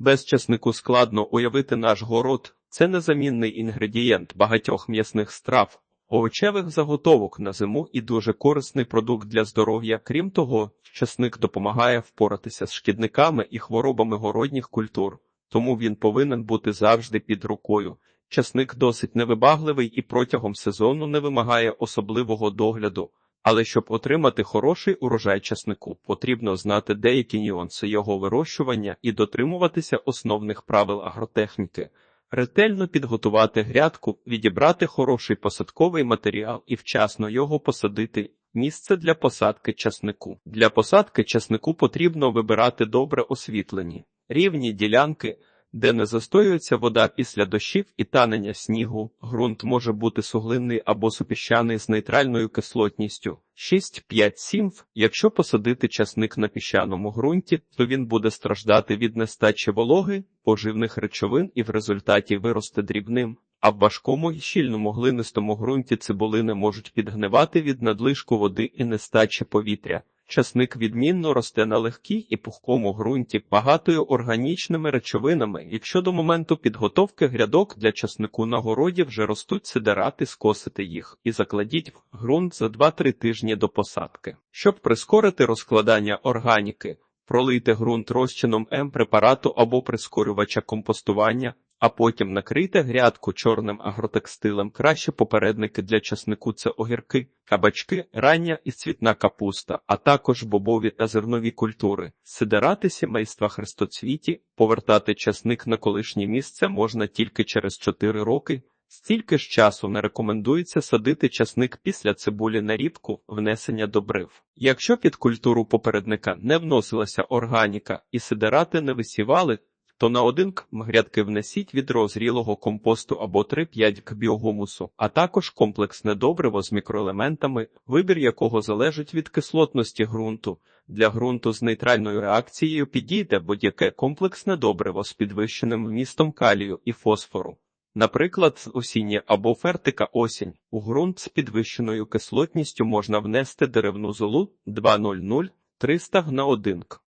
Без часнику складно уявити наш город. Це незамінний інгредієнт багатьох м'ясних страв, овочевих заготовок на зиму і дуже корисний продукт для здоров'я. Крім того, часник допомагає впоратися з шкідниками і хворобами городніх культур, тому він повинен бути завжди під рукою. Часник досить невибагливий і протягом сезону не вимагає особливого догляду. Але щоб отримати хороший урожай часнику, потрібно знати деякі нюанси його вирощування і дотримуватися основних правил агротехніки, ретельно підготувати грядку, відібрати хороший посадковий матеріал і вчасно його посадити. Місце для посадки часнику. Для посадки часнику потрібно вибирати добре освітлені, рівні ділянки, де не застоюється вода після дощів і танення снігу. Ґрунт може бути суглинний або супіщаний з нейтральною кислотністю 6-5-7. Якщо посадити часник на піщаному ґрунті, то він буде страждати від нестачі вологи, поживних речовин і в результаті виросте дрібним. А в важкому і щільному глинистому ґрунті цибулини можуть підгнивати від надлишку води і нестачі повітря. Часник відмінно росте на легкій і пухкому ґрунті, багатою органічними речовинами. Якщо до моменту підготовки грядок для часнику на городі вже ростуть сидерати, скосити їх і закладіть в ґрунт за 2-3 тижні до посадки. Щоб прискорити розкладання органіки, пролийте ґрунт розчином М-препарату або прискорювача компостування, а потім накрийте грядку чорним агротекстилем. Краще попередники для часнику це огірки, кабачки, рання і цвітна капуста, а також бобові та зернові культури. Сидирати сімейства хрестоцвіті, повертати часник на колишнє місце можна тільки через 4 роки. Стільки ж часу не рекомендується садити часник після цибулі на рібку внесення добрив. Якщо під культуру попередника не вносилася органіка і сидирати не висівали, то на один к грядки внесіть відро зрілого компосту або 3-5 к біогумусу, а також комплексне добриво з мікроелементами, вибір якого залежить від кислотності ґрунту. Для ґрунту з нейтральною реакцією підійде будь-яке комплексне добриво з підвищеним вмістом калію і фосфору. Наприклад, осіння або фертика осінь. У ґрунт з підвищеною кислотністю можна внести деревну золу 2,00 300 на 1 к.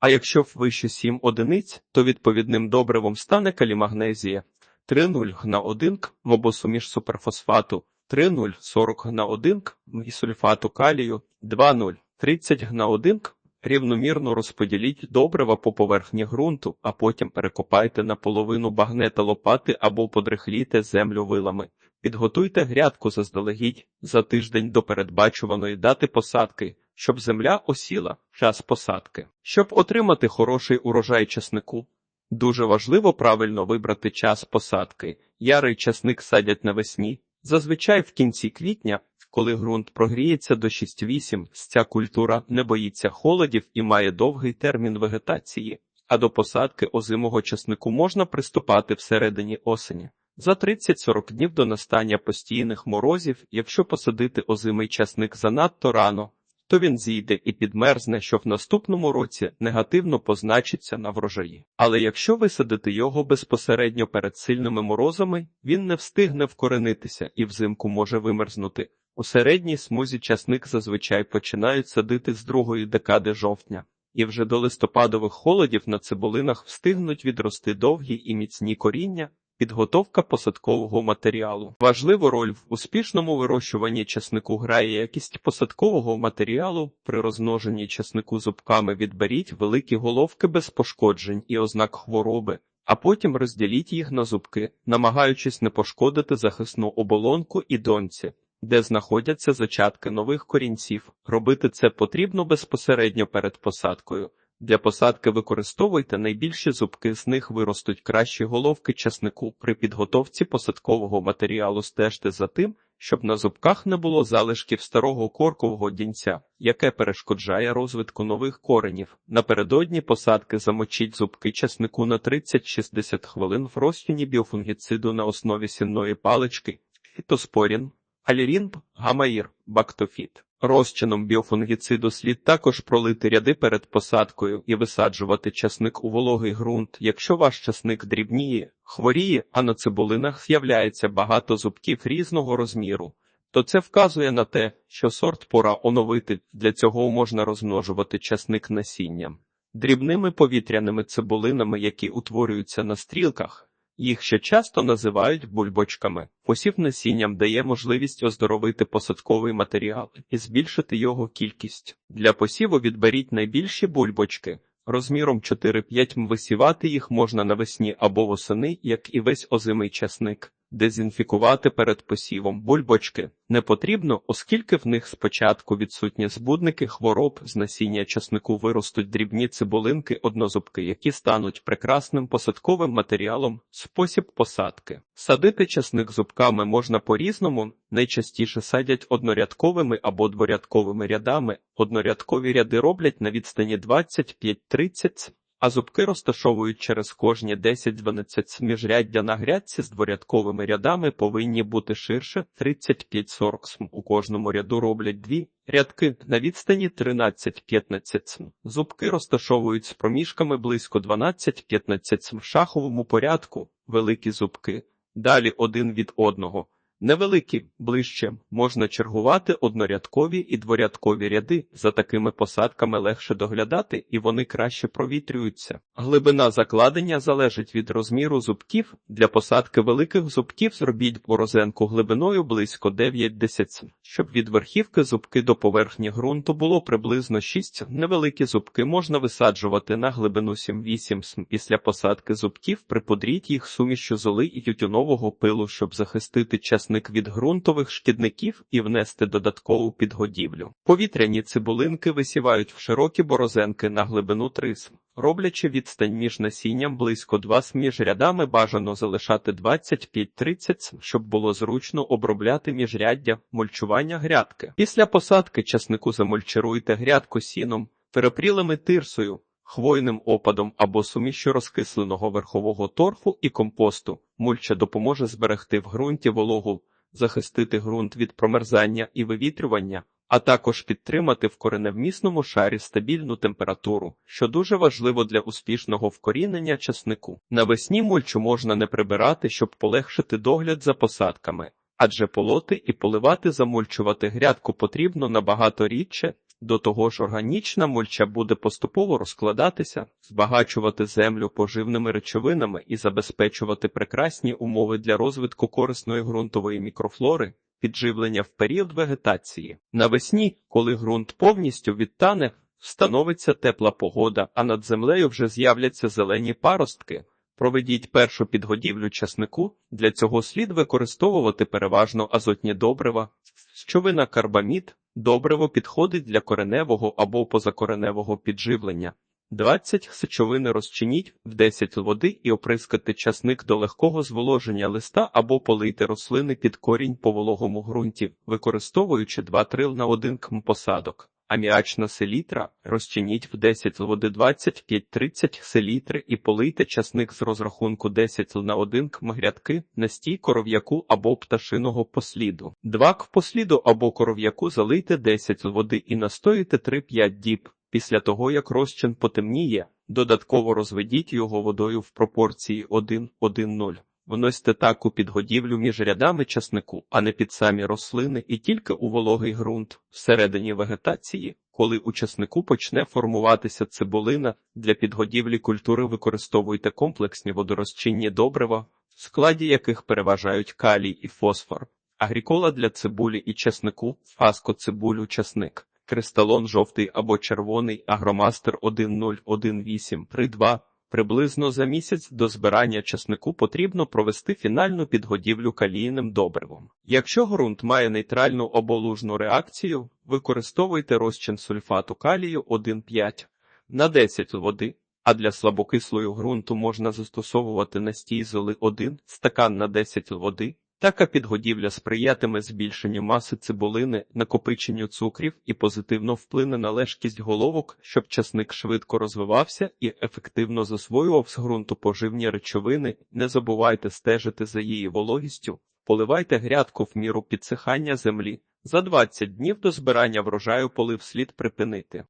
А якщо вище 7 одиниць, то відповідним добривом стане калімагнезія 3,0 на 1 к або суміш суперфосфату 3,0 40 на 1 к і сульфату калію 2,0 30 на 1 к. Рівномірно розподіліть добрива по поверхні ґрунту, а потім перекопайте наполовину багнета лопати або подрихліте землю вилами. Підготуйте грядку заздалегідь за тиждень до передбачуваної дати посадки, щоб земля осіла час посадки. Щоб отримати хороший урожай часнику, дуже важливо правильно вибрати час посадки. Ярий часник садять навесні, зазвичай в кінці квітня. Коли ґрунт прогріється до 6-8, ця культура не боїться холодів і має довгий термін вегетації, а до посадки озимого часнику можна приступати всередині осені. За 30-40 днів до настання постійних морозів, якщо посадити озимий часник занадто рано, то він зійде і підмерзне, що в наступному році негативно позначиться на врожаї. Але якщо висадити його безпосередньо перед сильними морозами, він не встигне вкоренитися і взимку може вимерзнути. У середній смузі часник зазвичай починають садити з другої декади жовтня, і вже до листопадових холодів на цибулинах встигнуть відрости довгі і міцні коріння, підготовка посадкового матеріалу. Важливу роль в успішному вирощуванні часнику грає якість посадкового матеріалу. При розмноженні часнику зубками відберіть великі головки без пошкоджень і ознак хвороби. А потім розділіть їх на зубки, намагаючись не пошкодити захисну оболонку і донці де знаходяться зачатки нових корінців. Робити це потрібно безпосередньо перед посадкою. Для посадки використовуйте найбільші зубки, з них виростуть кращі головки часнику. При підготовці посадкового матеріалу стежте за тим, щоб на зубках не було залишків старого коркового дінця, яке перешкоджає розвитку нових коренів. Напередодні посадки замочіть зубки часнику на 30-60 хвилин в розчині біофунгіциду на основі сінної палички, фітоспорін, алірін, гамаїр, бактофіт. Розчином біофунгіциду слід також пролити ряди перед посадкою і висаджувати часник у вологий ґрунт. Якщо ваш часник дрібніє, хворіє, а на цибулинах з'являється багато зубків різного розміру, то це вказує на те, що сорт пора оновити. Для цього можна розмножувати часник насінням. дрібними повітряними цибулинами, які утворюються на стрілках. Їх ще часто називають бульбочками. Посів насінням дає можливість оздоровити посадковий матеріал і збільшити його кількість. Для посіву відберіть найбільші бульбочки. Розміром 4-5 м висівати їх можна навесні або восени, як і весь озимий часник. Дезінфікувати перед посівом бульбочки не потрібно, оскільки в них спочатку відсутні збудники хвороб з насіння часнику виростуть дрібні цибулинки однозубки, які стануть прекрасним посадковим матеріалом. Спосіб посадки. Садити часник зубками можна по-різному, найчастіше садять однорядковими або дворядковими рядами. Однорядкові ряди роблять на відстані 25-30 а зубки розташовують через кожні 10-12 міжряддя на грядці з дворядковими рядами повинні бути ширше 35-40 см. У кожному ряду роблять дві рядки на відстані 13-15 см. Зубки розташовують з проміжками близько 12-15 см в шаховому порядку, великі зубки, далі один від одного. Невеликі, ближче, можна чергувати однорядкові і дворядкові ряди. За такими посадками легше доглядати і вони краще провітрюються. Глибина закладення залежить від розміру зубків. Для посадки великих зубків зробіть борозенку глибиною близько 9-10. Щоб від верхівки зубки до поверхні ґрунту було приблизно 6 Невеликі зубки можна висаджувати на глибину 7-8 см. Після посадки зубків припудріть їх сумішю золи і тютюнового пилу, щоб захистити часник від ґрунтових шкідників і внести додаткову підгодівлю. Повітряні цибулинки висівають в широкі борозенки на глибину 3 см. Роблячи відстань між насінням близько 2 см між рядами бажано залишати 25-30 см, щоб було зручно обробляти міжряддя, мульчування грядки. Після посадки часнику замульчируйте грядку сіном, перепрілими тирсою, хвойним опадом або сумішю розкисленого верхового торфу і компосту. Мульча допоможе зберегти в ґрунті вологу, захистити ґрунт від промерзання і вивітрювання, а також підтримати в кореневмісному шарі стабільну температуру, що дуже важливо для успішного вкорінення часнику. Навесні мульчу можна не прибирати, щоб полегшити догляд за посадками, адже полоти і поливати замульчувати грядку потрібно набагато рідше. До того ж, органічна мульча буде поступово розкладатися, збагачувати землю поживними речовинами і забезпечувати прекрасні умови для розвитку корисної ґрунтової мікрофлори, підживлення в період вегетації. Навесні, коли ґрунт повністю відтане, встановиться тепла погода, а над землею вже з'являться зелені паростки. Проведіть першу підгодівлю часнику. Для цього слід використовувати переважно азотні добрива, щовина карбамід. Добриво підходить для кореневого або позакореневого підживлення. 20 сечовини розчиніть в 10 води і оприскати часник до легкого зволоження листа або полийте рослини під корінь по вологому ґрунті, використовуючи 2 трил на 1 км посадок. Аміачна селітра розчиніть в 10 води 25-30 селітри і полийте часник з розрахунку 10 на 1 км грядки, настій коров'яку або пташиного посліду. 2 к посліду або коров'яку залийте 10 води і настоїте 3-5 діб. Після того, як розчин потемніє, додатково розведіть його водою в пропорції 1-1-0. Вносьте таку підгодівлю між рядами часнику, а не під самі рослини, і тільки у вологий ґрунт. Всередині вегетації, коли у часнику почне формуватися цибулина, для підгодівлі культури використовуйте комплексні водорозчинні добрива, в складі яких переважають калій і фосфор, агрікола для цибулі і часнику, фаско цибулю часник. Кристалон жовтий або червоний агромастер 101832 Приблизно за місяць до збирання часнику потрібно провести фінальну підгодівлю калійним добривом. Якщо ґрунт має нейтральну оболужну реакцію, використовуйте розчин сульфату калію 1,5 на 10 води, а для слабокислої ґрунту можна застосовувати настій золи 1 стакан на 10 води. Така підгодівля сприятиме збільшенню маси цибулини, накопиченню цукрів і позитивно вплине на лежкість головок, щоб часник швидко розвивався і ефективно засвоював з ґрунту поживні речовини. Не забувайте стежити за її вологістю, поливайте грядку в міру підсихання землі. За 20 днів до збирання врожаю полив слід припинити.